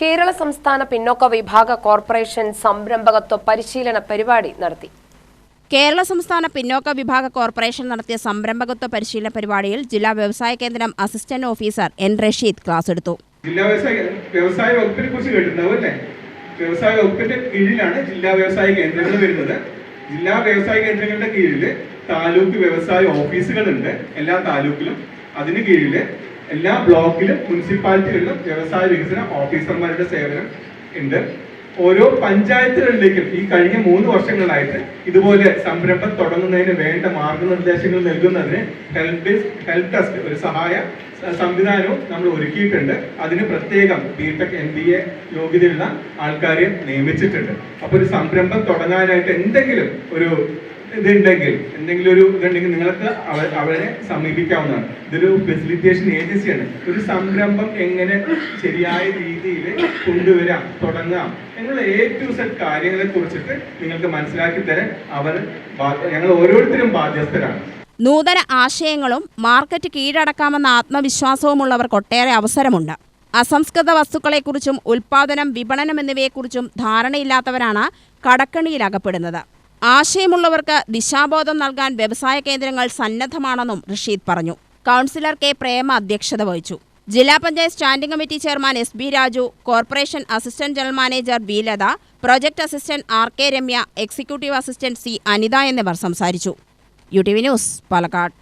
കേരള സംസ്ഥാന പിന്നോക്ക വിഭാഗ കോർപ്പറേഷൻ സംരംഭകത്വ പരിശീലന പരിപാടി നടത്തി. കേരള സംസ്ഥാന പിന്നോക്ക വിഭാഗ കോർപ്പറേഷൻ നടത്തിയ സംരംഭകത്വ പരിശീലന പരിപാടിയിൽ ജില്ലാ വ്യവസായ കേന്ദ്രം assistant officer N Rasheed class എടുത്തു. ജില്ലാ വ്യവസായ വ്യവസായ വകുപ്പിനെ കുറിച്ച് കേട്ടിട്ടുണ്ടാവും അല്ലേ? വ്യവസായ വകുപ്പിന്റെ കീഴിലാണ് ജില്ലാ വ്യവസായ കേന്ദ്രങ്ങൾ വരുന്നത്. ജില്ലാ വ്യവസായ കേന്ദ്രങ്ങളുടെ കീഴിൽ താലൂക്ക് വ്യവസായ ഓഫീസുകളുണ്ട് എല്ലാ താലൂക്കിലും. അതിന് കീഴിൽ എല്ലാ ബ്ലോക്കിലും മുനിസിപ്പാലിറ്റികളിലും വ്യവസായ വികസന ഓഫീസർമാരുടെ സേവനം ഉണ്ട്. ഓരോ പഞ്ചായത്തുകളിലേക്കും ഈ കഴിഞ്ഞ മൂന്ന് വർഷങ്ങളായിട്ട് ഇതുപോലെ സംരംഭം തുടങ്ങുന്നതിന് വേണ്ട മാർഗനിർദ്ദേശങ്ങൾ നൽകുന്നതിന് ഹെൽത്ത് ഹെൽത്ത് ടെസ്റ്റ് ഒരു സഹായ സംവിധാനവും നമ്മൾ ഒരുക്കിയിട്ടുണ്ട്. അതിന് പ്രത്യേകം B tech M B A യോഗ്യതയുള്ള ആൾക്കാരെ നിയമിച്ചിട്ടുണ്ട്. അപ്പൊ ഒരു സംരംഭം തുടങ്ങാനായിട്ട് എന്തെങ്കിലും ഒരു ഇതുണ്ടെങ്കിൽ എന്തെങ്കിലും ഒരു ഇതുണ്ടെങ്കിൽ നിങ്ങൾക്ക് അവ- അവരെ സമീപിക്കാവുന്നതാണ്. ഇതൊരു ഫെസിലിറ്റേഷൻ ഏജൻസിയാണ് ഒരു സംരംഭം എങ്ങനെ ശരിയായ രീതിയിൽ കൊണ്ടുവരാം തുടങ്ങാം എന്നുള്ള എ ടു കാര്യങ്ങളെ കുറിച്ചിട്ട് നിങ്ങൾക്ക് മനസ്സിലാക്കി തരാൻ അവർ ഞങ്ങൾ ഓരോരുത്തരും ബാധ്യസ്ഥരാണ്. നൂതന ആശയങ്ങളും മാർക്കറ്റ് കീഴടക്കാമെന്ന ആത്മവിശ്വാസവുമുള്ളവർക്ക് ഒട്ടേറെ അവസരമുണ്ട്. അസംസ്കൃത വസ്തുക്കളെക്കുറിച്ചും ഉൽപാദനം വിപണനം എന്നിവയെക്കുറിച്ചും ധാരണയില്ലാത്തവരാണ് കടക്കണിയിലകപ്പെടുന്നത്. ആശയമുള്ളവർക്ക് ദിശാബോധം നൽകാൻ വ്യവസായ കേന്ദ്രങ്ങൾ സന്നദ്ധമാണെന്നും റഷീദ് പറഞ്ഞു. കൗൺസിലർ കെ പ്രേമ അധ്യക്ഷത വഹിച്ചു. ജില്ലാ panchayat standing committee chairman S B Raju corporation assistant general manager B Latha project assistant R K Ramya executive assistant C Anitha എന്നിവർ സംസാരിച്ചു. U T V news Palakkad.